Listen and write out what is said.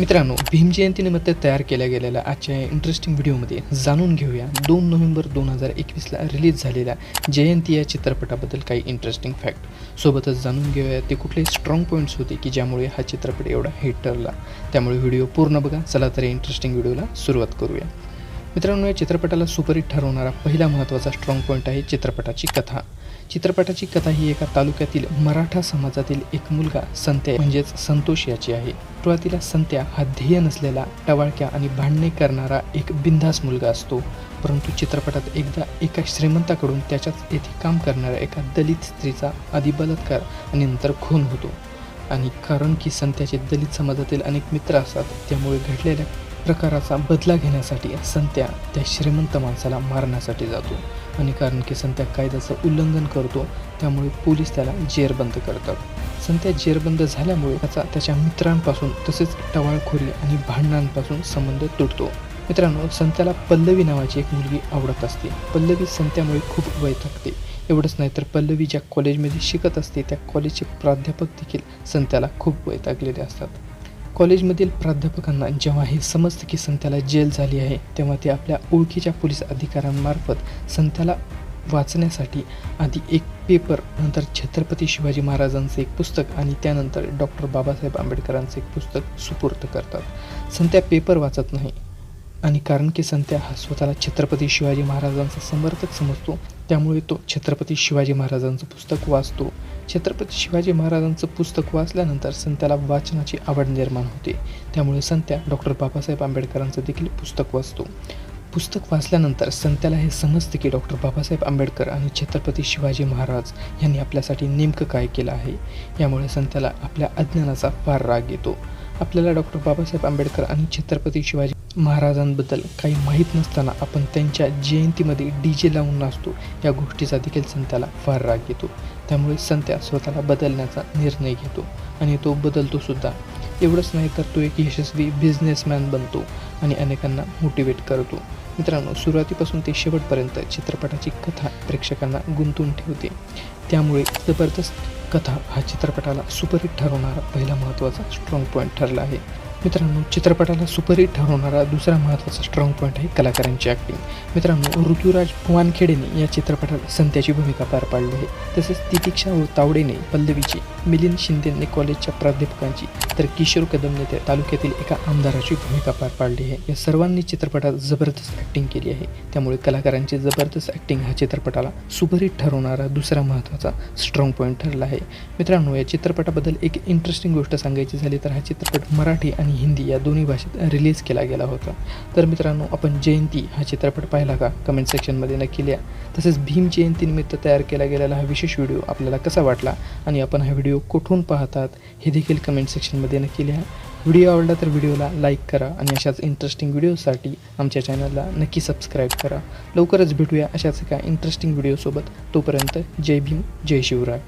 मित्रांनो भीमजयंतीनिमित्त तयार केल्या गेलेल्या आजच्या इंटरेस्टिंग व्हिडिओमध्ये जाणून घेऊया. दोन नोव्हेंबर दोन हजार एकवीसला रिलीज झालेल्या जयंती या चित्रपटाबद्दल काही इंटरेस्टिंग फॅक्ट सोबतच जाणून घेऊया ते कुठले स्ट्रॉंग पॉईंट्स होते की ज्यामुळे हा चित्रपट एवढा हिट ठरला. त्यामुळे व्हिडिओ पूर्ण बघा. चला तर इंटरेस्टिंग व्हिडिओला सुरुवात करूया. मित्रांनो या चित्रपटाला सुपरहिट ठरवणारा पहिला महत्त्वाचा स्ट्रॉंग पॉईंट आहे चित्रपटाची कथा. चित्रपटाची कथा ही एका तालुक्यातील मराठा समाजातील एक मुलगा संत्या म्हणजेच संतोष याची आहे. सुरुवातीला संत्या हा ध्येय नसलेला टवाळक्या आणि भांडणे करणारा एक बिंदास मुलगा असतो. परंतु चित्रपटात एकदा एका श्रीमंताकडून त्याच्याच येथे काम करणाऱ्या एका दलित स्त्रीचा आधी बलात्कार आणि नंतर खून होतो. आणि कारण की संत्याचे दलित समाजातील अनेक मित्र असतात त्यामुळे घडलेल्या प्रकाराचा बदला घेण्यासाठी संत्या त्या श्रीमंत माणसाला मारण्यासाठी जातो. आणि कारण की संत्या कायद्याचं उल्लंघन करतो त्यामुळे पोलीस त्याला जेरबंद करतात. संत्या जेरबंद झाल्यामुळे त्याचा त्याच्या मित्रांपासून तसेच टवाळखोरी आणि भांडणांपासून संबंध तुटतो. मित्रांनो संत्याला पल्लवी नावाची एक मुलगी आवडत असते. पल्लवी संत्यामुळे खूप वैतागते एवढंच नाही तर पल्लवी ज्या कॉलेजमध्ये शिकत असते त्या कॉलेजचे प्राध्यापक देखील संत्याला खूप वैतागलेले असतात. कॉलेजमधील प्राध्यापकांना जेव्हा हे समजतं की संत्याला जेल झाली आहे तेव्हा ते आपल्या ओळखीच्या पोलीस अधिकाऱ्यांमार्फत संत्याला वाचण्यासाठी आधी एक पेपर नंतर छत्रपती शिवाजी महाराजांचं एक पुस्तक आणि त्यानंतर डॉक्टर बाबासाहेब आंबेडकरांचं एक पुस्तक सुपूर्द करतात. संत्या पेपर वाचत नाही. आणि कारण की संत्या हा स्वतःला छत्रपती शिवाजी महाराजांचा समर्थक समजतो त्यामुळे तो छत्रपती शिवाजी महाराजांचं पुस्तक वाचतो. छत्रपती शिवाजी महाराजांचं पुस्तक वाचल्यानंतर संत्याला वाचनाची आवड निर्माण होते. त्यामुळे संत्या डॉक्टर बाबासाहेब आंबेडकरांचं देखील पुस्तक वाचतो. पुस्तक वाचल्यानंतर संत्याला हे समजते की डॉक्टर बाबासाहेब आंबेडकर आणि छत्रपती शिवाजी महाराज यांनी आपल्यासाठी नेमकं काय केलं आहे. यामुळे संत्याला आपल्या अज्ञानाचा फार राग येतो. आपल्याला डॉक्टर बाबासाहेब आंबेडकर आणि छत्रपती शिवाजी महाराजांबद्दल काही माहीत नसताना आपण त्यांच्या जयंतीमध्ये डी जे लावून नाचतो. या गोष्टीचा देखील संत्याला फार राग येतो. त्यामुळे संत्या स्वतःला बदलण्याचा निर्णय घेतो आणि तो बदलतो सुद्धा. एवढंच नाही तर तो एक यशस्वी बिझनेसमॅन बनतो आणि अनेकांना मोटिवेट करतो. मित्रांनो सुरुवातीपासून ते शेवटपर्यंत चित्रपटाची कथा प्रेक्षकांना गुंतून ठेवते. त्यामुळे जबरदस्त कथा हा चित्रपटाला सुपरहिट ठरवणारा पहिला महत्त्वाचा स्ट्रॉंग पॉईंट ठरला आहे. मित्रांनो चित्रपटाला सुपरहिट ठरवणारा दुसरा महत्त्वाचा स्ट्रॉंग पॉईंट आहे कलाकारांची ॲक्टिंग मित्रांनो ऋतुराज वानखेडेने या चित्रपटात संत्याची भूमिका पार पाडली आहे. तसेच तितिक्षा व तावडेने पल्लवीची मिलिंद शिंदेने कॉलेजच्या प्राध्यापकांची तर किशोर कदमने त्या तालुक्यातील एका आमदाराची भूमिका पार पाडली आहे. या सर्वांनी चित्रपटात जबरदस्त ॲक्टिंग केली आहे. त्यामुळे कलाकारांची जबरदस्त ॲक्टिंग हा चित्रपटाला सुपरहिट ठरवणारा दुसरा महत्त्वाचा स्ट्रॉंग पॉईंट ठरला आहे. आहे मित्रांनो या चित्रपटाबद्दल एक इंटरेस्टिंग गोष्ट सांगायची झाली तर हा चित्रपट मराठी आणि हिंदी या दोन्ही भाषेत रिलीज केला गेला होता. तर मित्रांनो आपण जयंती हा चित्रपट पाहिला का? कमेंट सेक्शनमध्ये नक्की लिहा. तसेच भीम जयंतीनिमित्त तयार केला गेलेला हा विशेष व्हिडिओ आपल्याला कसा वाटला? आणि आपण हा व्हिडिओ कुठून पाहतात? हे देखील कमेंट सेक्शनमध्ये नक्की लिहा. व्हिडिओ आवडला तर व्हिडिओला लाईक करा आणि अशाच इंटरेस्टिंग व्हिडिओसाठी आमच्या चॅनलला नक्की सबस्क्राईब करा. लवकरच भेटूया अशाच एका इंटरेस्टिंग व्हिडिओसोबत तोपर्यंत जय भीम जय शिवराय.